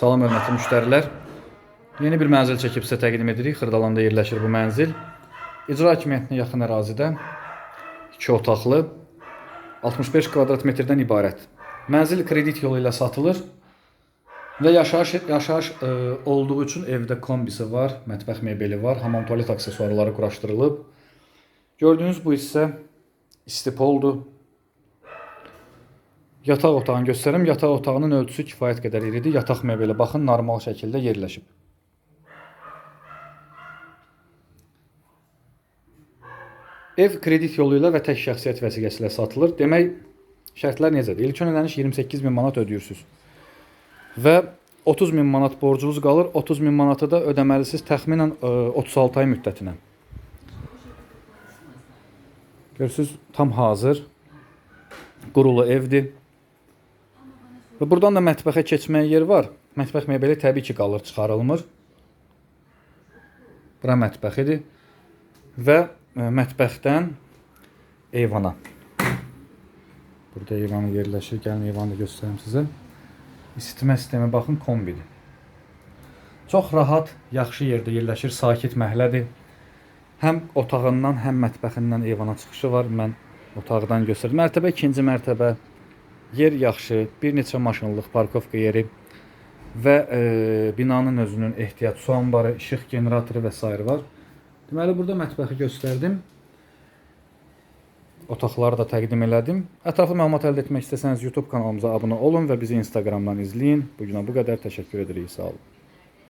Salam hörmətli müştərilər. Yeni bir mənzil çəkib sizə təqdim edirik. Xırdalanda yerləşir bu mənzil. İcra hakimiyyətinə yaxın ərazidə 2 otaqlı 65 kvadrat metrdən ibarət. Mənzil kredit yolu ilə satılır və yaşayış yaşayış ə, olduğu üçün evdə kombisi var, mətbəx mebeli var, hamam tualet aksesuarları quraşdırılıb. Gördüyünüz bu hissə istipoldur. Yataq otağını göstərim. Yataq otağının ölçüsü kifayət qədər iridir. Yataq mebeli baxın normal şəkildə yerləşib. Ev kredit yolu ilə və tək şəxsiyyət vəsiqəsi ilə satılır. Demək, şərtlər necədir? İlkin ödəniş 28 min manat ödəyirsiniz. Və 30 min manat borcunuz qalır. 30 min manatı da ödəməlisiniz təxminən ə, 36 ay müddətinə. Görürsüz, tam hazır. Qurulu evdir. Və buradan da mətbəxə keçməyə yer var. Mətbəx mebeli təbii ki, qalır, çıxarılmır. Bura mətbəxidir. Və ə, mətbəxdən eyvana. Burada eyvanı yerləşir. Gəlin eyvanı da göstərim sizə. İsitmə sistemi baxın kombidir. Çox rahat, yaxşı yerdə yerləşir, sakit məhəllədir. Həm otağından, həm mətbəxindən eyvana çıxışı var. Mən otaqdan göstərdim. Mərtəbə ikinci mərtəbə. Yer yaxşı, bir neçə maşınlıq parkovka yeri və e, binanın özünün ehtiyat su anbarı, işıq generatoru və s. var. Deməli burada mətbəxi göstərdim. Otaqları da təqdim elədim. Ətraflı məlumat əldə etmək istəsəniz YouTube kanalımıza abunə olun və bizi Instagramdan izləyin. Bu günə bu qədər təşəkkür edirik. Sağ olun.